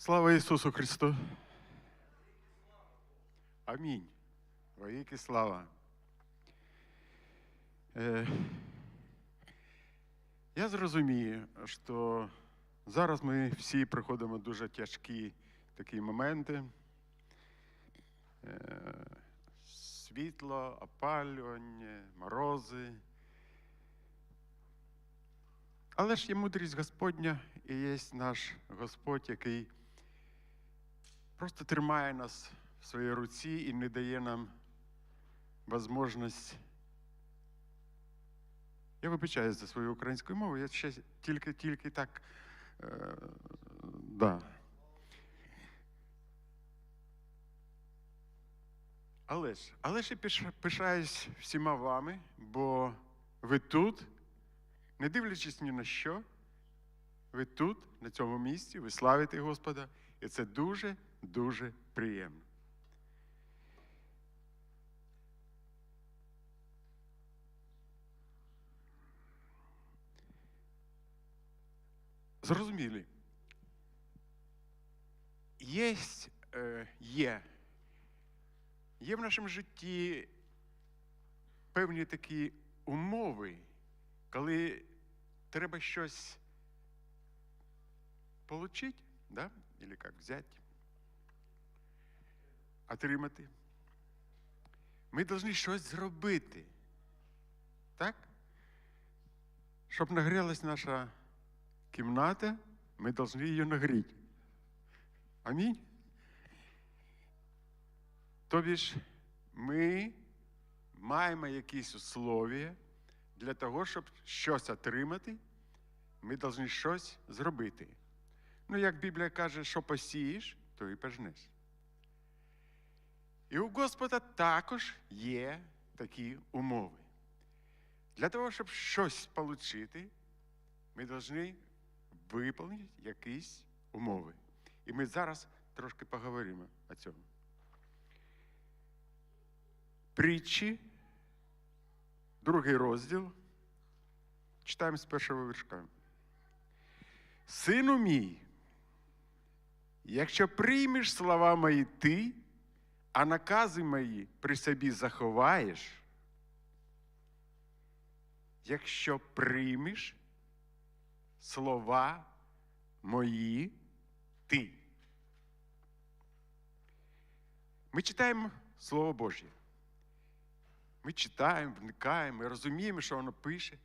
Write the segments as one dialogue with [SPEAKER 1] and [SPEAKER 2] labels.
[SPEAKER 1] Слава Ісусу Христу! Амінь. Воїки слава. Е, я зрозумію, що зараз ми всі проходимо дуже тяжкі такі моменти. Е, світло, опалювання, морози. Але ж є мудрість Господня і є наш Господь, який просто тримає нас в своїй руці і не дає нам можливість. Я вибачаюсь за свою українську мову, я ще тільки, тільки так. Е, да. Але ж, але ж я пишаюсь всіма вами, бо ви тут, не дивлячись ні на що, ви тут, на цьому місці, ви славите Господа, і це дуже, дуже приємно. Зрозумілі. Є, е, є, є в нашому житті певні такі умови, коли треба щось получить, да? Или как взять, отримати. Ми повинні щось зробити. Так? Щоб нагрілась наша кімната, ми повинні її нагріти. Амінь. Тобі ж ми маємо якісь условия для того, щоб щось отримати, ми повинні щось зробити. Ну, як Біблія каже, що посієш, то і пожнеш. І у Господа також є такі умови. Для того, щоб щось отримати, ми повинні виконати якісь умови. І ми зараз трошки поговоримо о цьому. Притчі, другий розділ. Читаємо з першого віршка. Сину мій, якщо приймеш слова мої ти, а накази мої при собі заховаєш, якщо приймеш слова мої ти. Ми читаємо Слово Божє. Ми читаємо, вникаємо, ми розуміємо, що воно пише.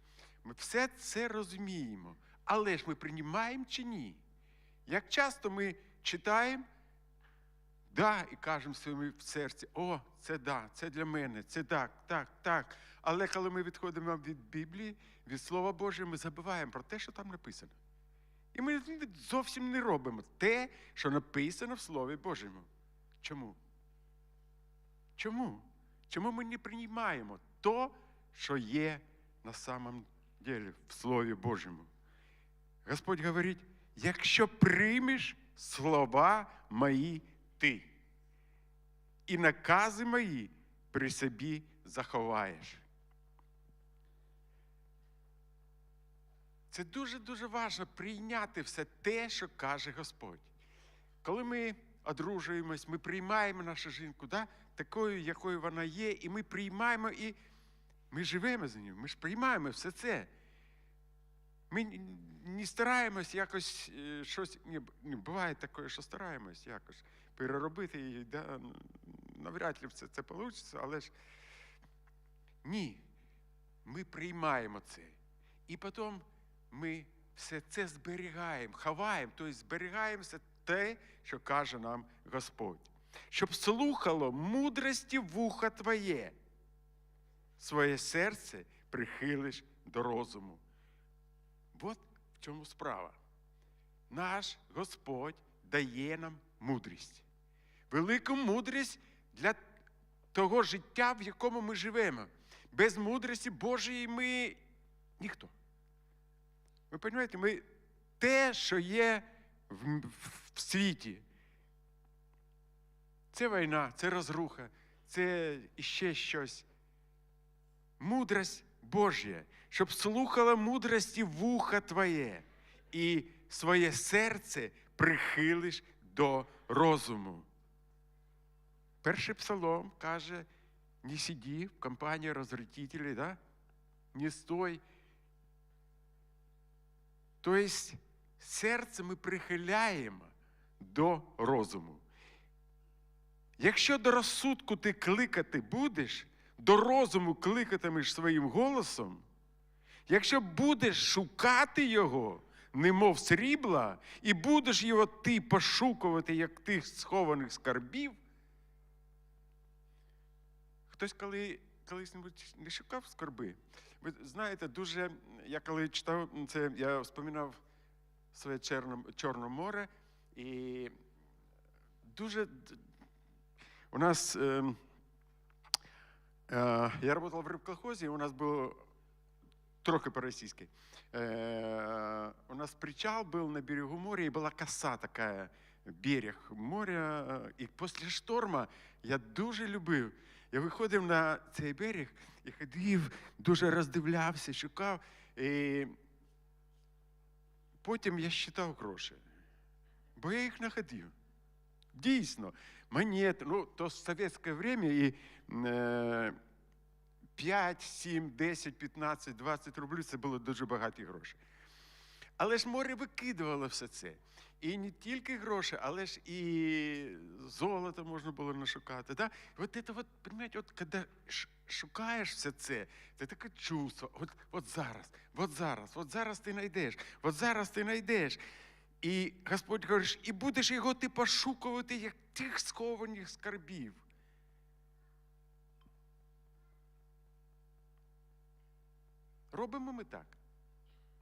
[SPEAKER 1] Ми все це розуміємо. Але ж ми приймаємо чи ні? Як часто ми читаємо, да, і кажемо своєму в серці, о, це да, це для мене, це так, так, так. Але коли ми відходимо від Біблії, від Слова Божого, ми забуваємо про те, що там написано. І ми зовсім не робимо те, що написано в Слові Божому. Чому? Чому? Чому ми не приймаємо то, що є на самом деле в Слові Божому? Господь говорить, якщо приймеш слова мої ти, і накази мої при собі заховаєш. Це дуже-дуже важливо прийняти все те, що каже Господь. Коли ми одружуємось, ми приймаємо нашу жінку да, такою, якою вона є, і ми приймаємо і ми живемо з нею, ми ж приймаємо все це. Ми не стараємось якось е, щось. Ні, буває таке, що стараємось якось переробити її. Да? Навряд ли це, це вийде, але ж ні. Ми приймаємо це. І потім ми все це зберігаємо, ховаємо, тобто зберігаємо все те, що каже нам Господь. Щоб слухало мудрості вуха Твоє, своє серце прихилиш до розуму. От в чому справа. Наш Господь дає нам мудрість. Велику мудрість для того життя, в якому ми живемо. Без мудрості Божої ми ніхто. Ви розумієте, ми те, що є в, в, світі. Це війна, це розруха, це іще щось. Мудрость Божя, щоб слухала мудрості вуха Твоє і своє серце прихилиш до розуму. Перший псалом каже: не сиди в компанії розвратителей, да? не стой. Тобто серце ми прихиляємо до розуму. Якщо до розсудку ти кликати будеш, до розуму кликатимеш своїм голосом, якщо будеш шукати його, немов срібла, і будеш його ти пошукувати, як тих схованих скарбів, хтось коли колись не шукав скарби. Ви знаєте, дуже, я коли читав це, я вспоминав своє Чорне, Чорне море, і дуже у нас, э, э, я работал в рыбколхозе, у нас был трохи по-российски. Э, у нас причал был на берегу моря, и была коса такая, берег моря. І після шторма я дуже любив. Я виходив на цей берег і ходив, дуже роздивлявся, шукав. І потім я считав гроші, бо я їх знаходив. Дійсно, монети, ну, то совєтське время і е, 5, 7, 10, 15, 20 рублів це було дуже багаті гроші. Але ж море викидувало все це. І не тільки гроші, але ж і золото можна було нашукати. Да? От це, от, понимаете, от коли шукаєш все це, це таке чувство. От, от зараз, от зараз, от зараз ти знайдеш, от зараз ти знайдеш. І Господь говорить, і будеш його ти пошукувати, як тих схованих скарбів. Робимо ми так?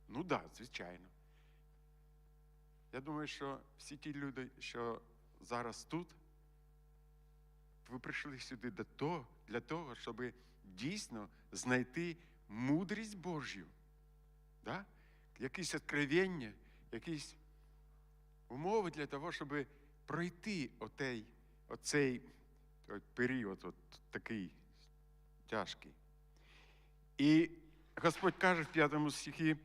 [SPEAKER 1] Ну так, да, звичайно. Я думаю, що всі ті люди, що зараз тут, ви прийшли сюди до того, для того, щоб дійсно знайти мудрість Божю. Да? Якісь откровення, якісь умови для того, щоб пройти отей, оцей період, от такий тяжкий. І Господь каже в п'ятому стихі,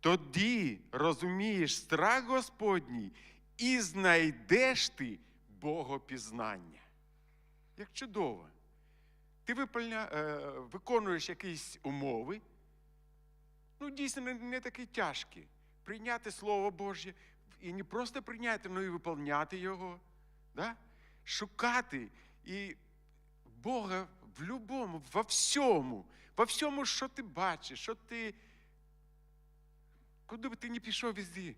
[SPEAKER 1] тоді розумієш страх Господній і знайдеш ти Богопізнання. Як чудово. Ти виповня, е, виконуєш якісь умови, ну, дійсно, не, не такі тяжкі. Прийняти Слово Боже, і не просто прийняти, але й виповняти його. Да? Шукати і Бога в любому, во всьому, во всьому, що ти бачиш, що ти. Куди би ти не пішов везде,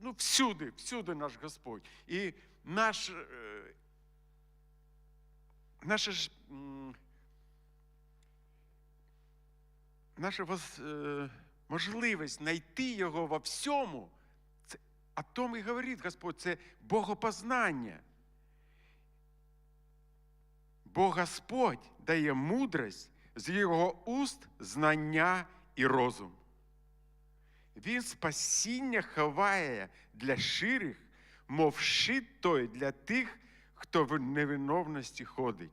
[SPEAKER 1] ну, всюди, всюди наш Господь. І наш, е, наша ж, наша е, можливість знайти його во всьому. О том і говорить Господь, це богопознання. Бо Господь дає мудрость з його уст знання і розум. Він спасіння ховає для ширих, мов щит той для тих, хто в невиновності ходить,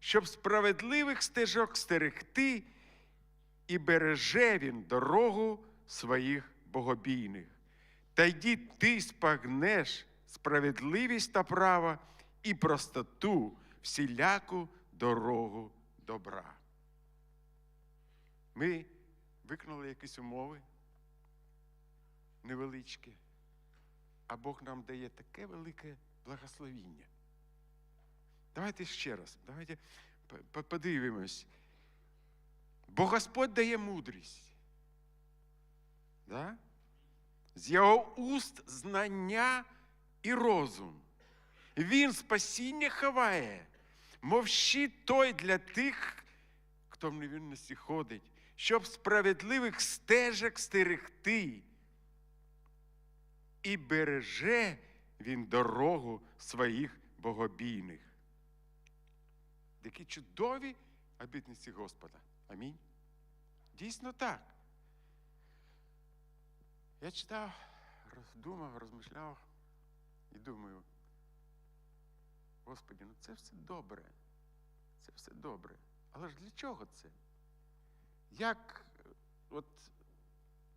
[SPEAKER 1] щоб справедливих стежок стерегти, і береже він дорогу своїх богобійних. Та йди ти спагнеш справедливість та право і простоту всіляку дорогу добра. Ми виконали якісь умови невеличкі, а Бог нам дає таке велике благословіння. Давайте ще раз, давайте подивимось. Бо Господь дає мудрість. Да? з його уст знання і розум. Він спасіння ховає, мов щит той для тих, хто в невинності ходить, щоб справедливих стежок стерегти. І береже він дорогу своїх богобійних. Які чудові обітниці Господа. Амінь. Дійсно так. Я читав, роздумав, розмишляв і думаю, Господи, ну це все добре. Це все добре. Але ж для чого це? Як от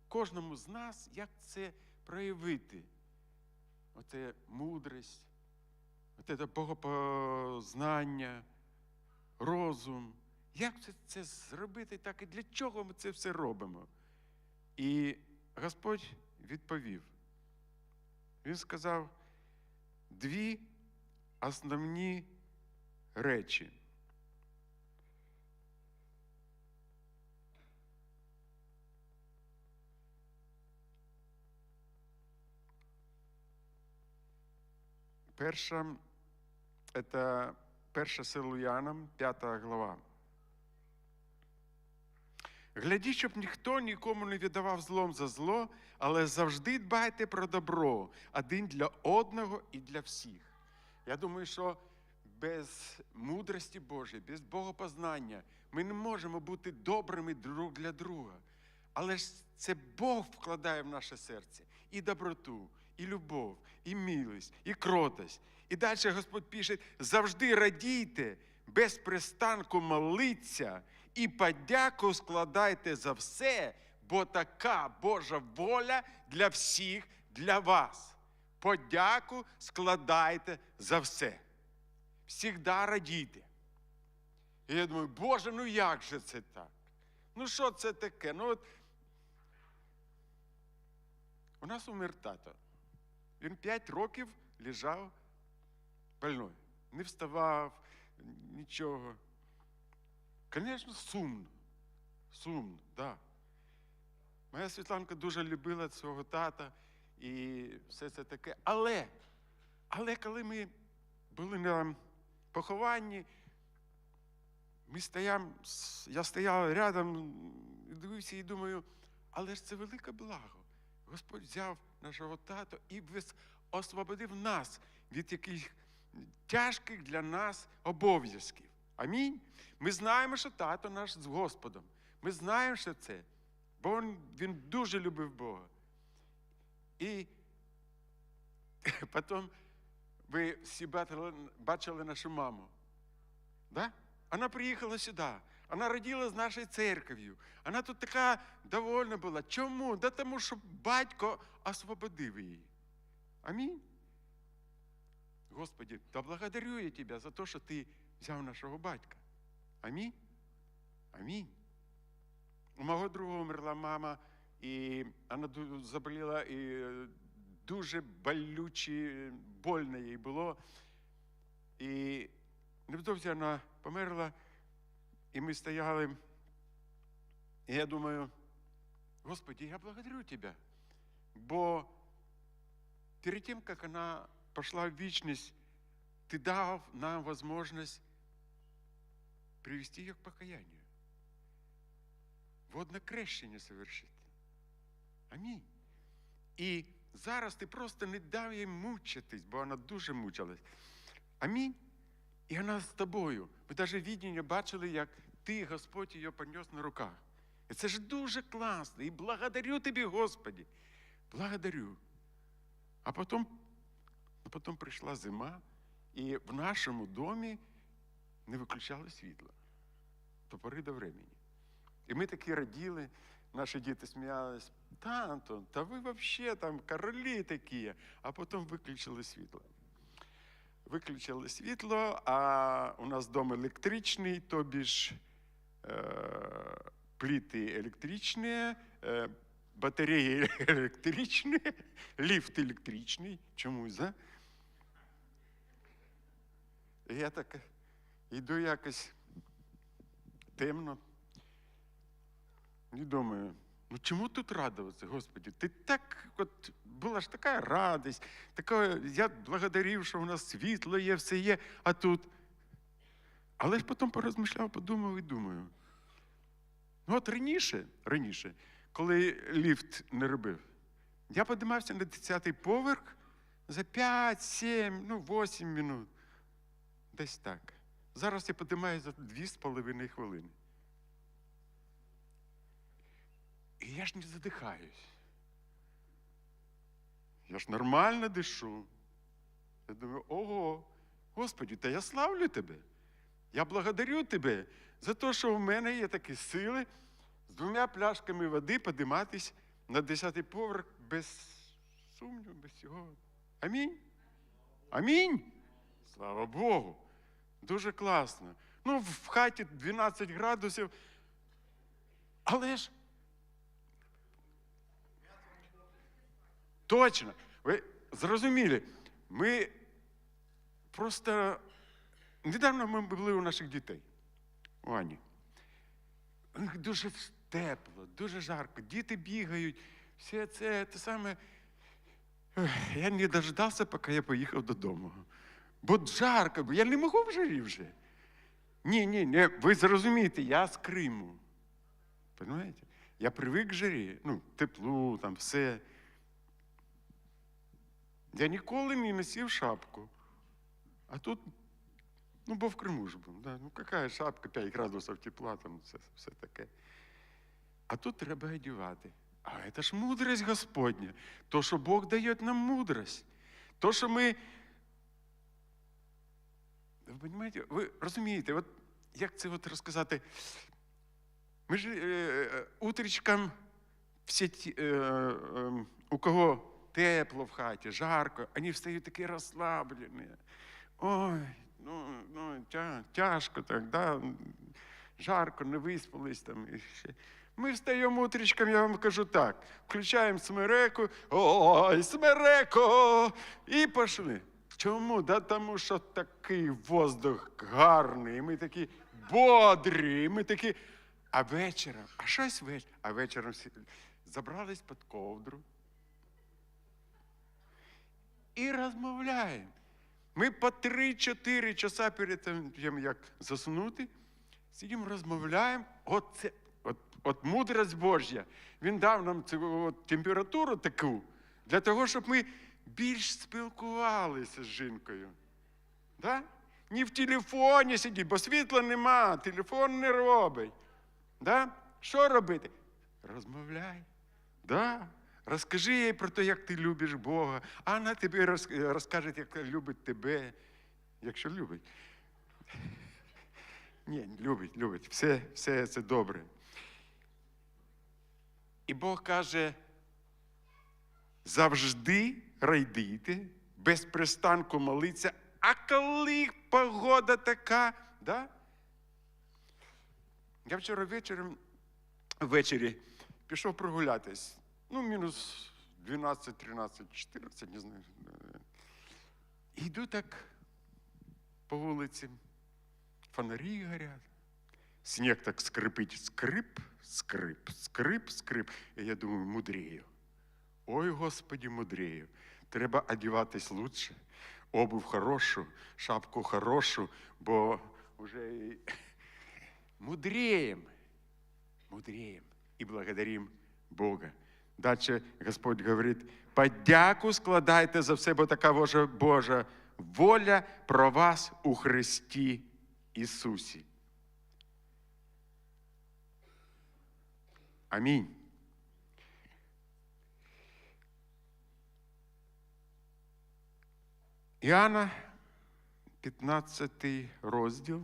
[SPEAKER 1] кожному з нас, як це проявити? оце мудрість, оце богопознання, розум. Як це, це зробити так і для чого ми це все робимо? І Господь відповів. Він сказав дві основні речі. Перша це перша Силуянам, п'ята глава. Глядіть, щоб ніхто нікому не віддавав злом за зло, але завжди дбайте про добро один для одного і для всіх. Я думаю, що без мудрості Божої, без Богопознання ми не можемо бути добрими друг для друга. Але ж це Бог вкладає в наше серце і доброту, і любов, і милість, і кротость. І далі Господь пише: завжди радійте, без пристанку молиться і подяку складайте за все, бо така Божа воля для всіх, для вас. Подяку складайте за все. Всігда радійте. І я думаю, Боже, ну як же це так? Ну що це таке? Ну от у нас умер тато. Він п'ять років лежав больной. Не вставав, нічого. Звісно, сумно. Сумно, так. Да. Моя Світланка дуже любила свого тата і все це таке. Але, але коли ми були на похованні, ми стоям, я стояв рядом, дивився і думаю, але ж це велике благо. Господь взяв нашого тата і освободив нас від яких тяжких для нас обов'язків. Амінь. Ми знаємо, що тато наш з Господом. Ми знаємо, що це, бо він, дуже любив Бога. І потім ви всі бачили нашу маму. Да? Вона приїхала сюди. Вона родила з нашою церков'ю. Вона тут така довольна була. Чому? Да тому що батько освободив її. Амінь. Господи, да благодарю я Тебя за те, що Ти взяв нашого батька. Амінь. Амінь. У мого друга умерла мама, і вона заболіла, і дуже болюче, больно їй було. І невдовзі вона померла, і ми стояли. І я думаю, Господи, я благодарю Тебя, бо перед тем, как она пошла в вечность, Ты дал нам возможность привести ее к покаянию. Водне крещення совершити. Амінь. І зараз ти просто не дав їй мучитись, бо вона дуже мучилась. Амінь. І вона з тобою. Ви навіть віддіння бачили, як ти, Господь, її понес на руках. І це ж дуже класно. І благодарю тобі, Господі. Благодарю. А потім, потім прийшла зима, і в нашому домі не виключали світло до пори до времени. І ми такі раділи, наші діти сміялись, та, Антон, та ви взагалі там королі такі, а потім виключили світло. Виключили світло, а у нас дом електричний, тобі ж е, пліти електричні, е, батареї електричні, ліфт електричний. Чомусь, да? Я так йду якось темно. І думаю, ну чому тут радуватися, Господи? Ти так, от була ж така радість, така, я благодарив, що у нас світло є, все є, а тут. Але ж потім порозмишляв, подумав і думаю. Ну, от раніше, раніше, коли ліфт не робив, я піднімався на 10-й поверх за 5, 7, ну, 8 минут. Десь так. Зараз я піднімаю за 2,5 хвилини. І я ж не задихаюсь. Я ж нормально дишу. Я думаю, ого, Господи, та я славлю тебе. Я благодарю тебе за те, що в мене є такі сили з двома пляшками води підійматись на 10-й поверх без сумніву, без цього. Амінь. Амінь. Слава Богу. Дуже класно. Ну, в хаті 12 градусів. Але ж. Точно. Ви зрозуміли, ми просто недавно ми були у наших дітей. У Ані. У них дуже тепло, дуже жарко. Діти бігають. Все це те саме. Я не дождався, поки я поїхав додому. Бо жарко, бо я не можу в жарі вже. Ні, ні, ні, ви зрозумієте, я з Криму. Понимаєте? Я привик к жарі, ну, теплу, там все. Я ніколи не носив шапку. А тут, ну, бо в Криму ж був. Да? Ну, яка шапка, 5 градусів тепла, там все, все таке. А тут треба одягати. А це ж мудрость Господня. То, що Бог дає нам мудрость. То, що ми. Ви ви розумієте, от як це от розказати? Ми ж е, е, утречком всі, ті, е, е, у кого тепло в хаті, жарко, вони встають такі розслаблені. Ой, ну, ну тя, тяжко так, да? жарко, не виспались там. Ми встаємо утречком, я вам кажу так, включаємо смереку, ой, смереко, і пішли. Чому? Да тому що такий воздух гарний, ми такі бодрі, ми такі. А вечором, а щось вечором, а вечором забрались під ковдру і розмовляємо. Ми по 3-4 часа перед тим, як заснути, сидимо, розмовляємо. От, це, от, от мудрость Божя. Він дав нам цю от, температуру таку для того, щоб ми більш спілкувалися з жінкою. Да? Не в телефоні сидіть, бо світла нема, телефон не робить. Да? Що робити? Розмовляй. Да? Розкажи їй про те, як ти любиш Бога, а вона тобі розкаже, як любить тебе, якщо любить. Ні, любить, любить. Все, все це добре. І Бог каже: завжди райдите, без пристанку молиться, а коли погода така, да? Я вчора вечором, ввечері пішов прогулятись. Ну, мінус 12, 13, 14, не знаю. І йду так по вулиці. Фонарі горять. Сніг так скрипить, скрип, скрип, скрип, скрип. І я думаю, мудрію. Ой, Господі, мудрію. Треба одягатись лучше, обув хорошу, шапку хорошу, бо вже і мудреем, мудреем и благодарим Бога. Дальше Господь говорить, подяку складайте за все, бо така Божа, Божа воля про вас у Христі Ісусі. Амінь. Іоанна, 15 розділ.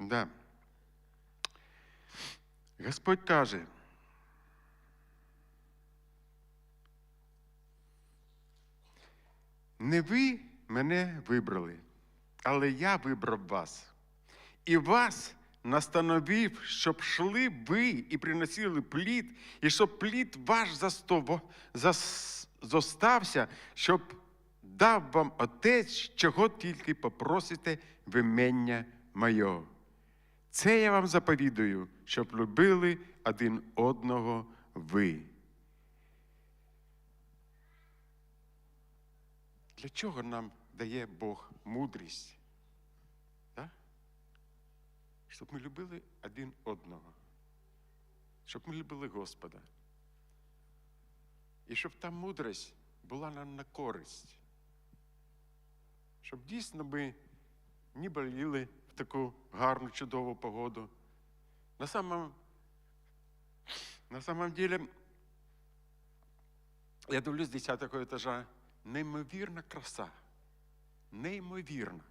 [SPEAKER 1] Да. Господь каже, не ви мене вибрали, але я вибрав вас. І вас настановив, щоб йшли ви і приносили плід, і щоб плід ваш зостався, щоб дав вам Отець, чого тільки попросите в імення моє. Це я вам заповідую, щоб любили один одного ви. Для чого нам дає Бог мудрість? Да? Щоб ми любили один одного. Щоб ми любили Господа. І щоб та мудрість була нам на користь. Щоб дійсно ми не боліли таку гарну, чудову погоду. На самом, на самом деле, я дивлюсь з 10-го етажа, неймовірна краса. Неймовірна.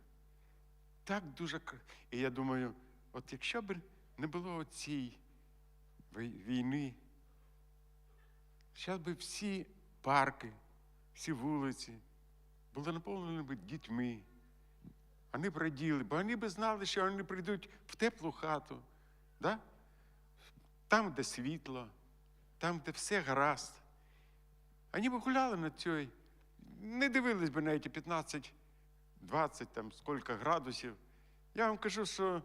[SPEAKER 1] Так дуже. І я думаю, от якщо б не було цієї війни, зараз би всі парки, всі вулиці були наповнені б дітьми. Вони б раділи, бо вони б знали, що вони прийдуть в теплу хату, да? там, де світло, там, де все гаразд. Вони б гуляли на цій, не дивились би на ці 15, 20, там, скільки градусів. Я вам кажу, що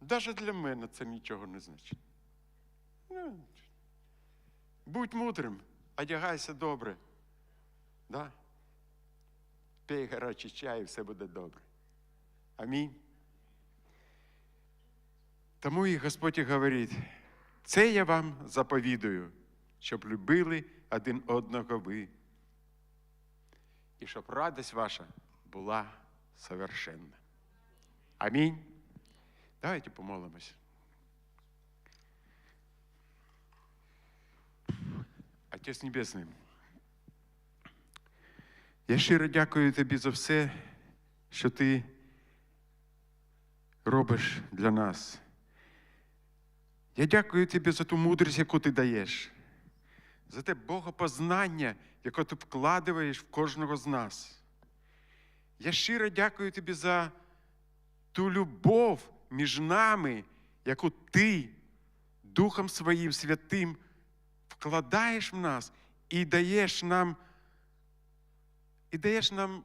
[SPEAKER 1] навіть для мене це нічого не значить. Ну, будь мудрим, одягайся добре. Да? Пей гарячий чай і все буде добре. Амінь. Тому і Господь і говорить, це я вам заповідую, щоб любили один одного ви. І щоб радість ваша була совершенна. Амінь. Давайте помолимося. Отець Небесний, я щиро дякую тобі за все, що ти робиш для нас. Я дякую тобі за ту мудрість, яку ти даєш, за те богопознання, яке ти вкладаєш в кожного з нас. Я щиро дякую тобі за ту любов між нами, яку ти Духом Своїм Святим вкладаєш в нас і даєш нам, і даєш нам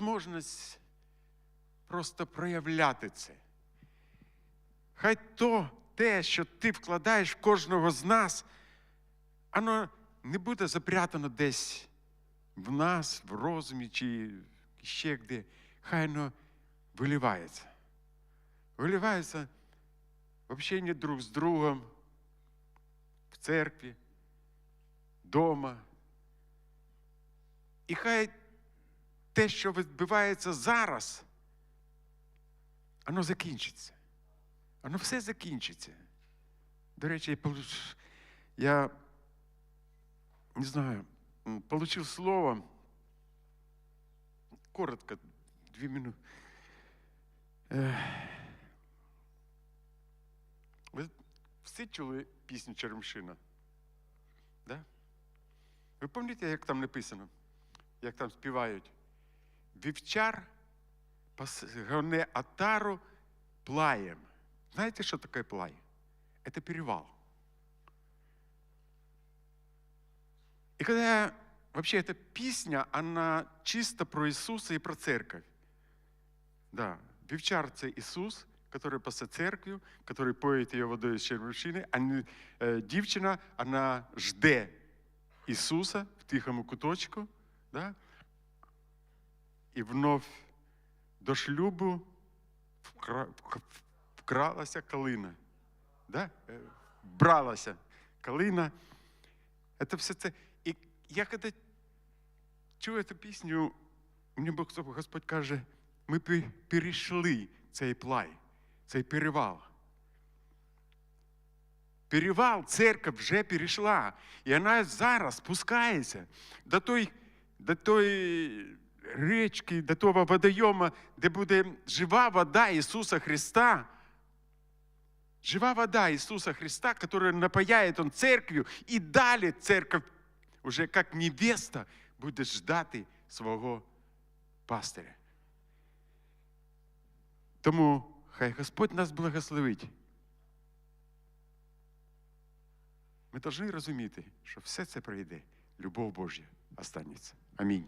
[SPEAKER 1] можливість просто проявляти це. Хай то те, що ти вкладаєш в кожного з нас, воно не буде запрятано десь в нас, в розумі чи ще де. Хай воно виливається. Виливається в общенні друг з другом, в церкві, вдома. І хай те, що відбувається зараз, воно закінчиться. Воно все закінчиться. До речі, я, не знаю, получив слово коротко, дві минути. Ви всі чули пісню Черемшина? Да? Ви пам'ятаєте, як там написано, як там співають? Вівчар гоне атару плаєм. Знаете, что такое плай? Это перевал. И когда вообще эта песня, она чисто про Иисуса и про церковь. Да, Вівчар – це Ісус, который пасе церквю, который поет ее водою з червушини, а не, е, дівчина, вона жде Ісуса в тихому куточку, да? і вновь до шлюбу вкра- вкралася калина. Да? Е, Бралася калина. Это все це. І я коли чую цю пісню, мені Бог Господь каже, ми перейшли цей плай, цей перевал. Перевал церковь вже перейшла. І вона зараз спускається до той, до той річки, до того водойома, де буде жива вода Ісуса Христа. Жива вода Иисуса Христа, которая напаяет Он церквью, и далее церковь уже как невеста буде ждати свого пастиря. Тому хай Господь нас благословить. Ми повинні розуміти, що все це пройде, любов Божя останеться. Амінь.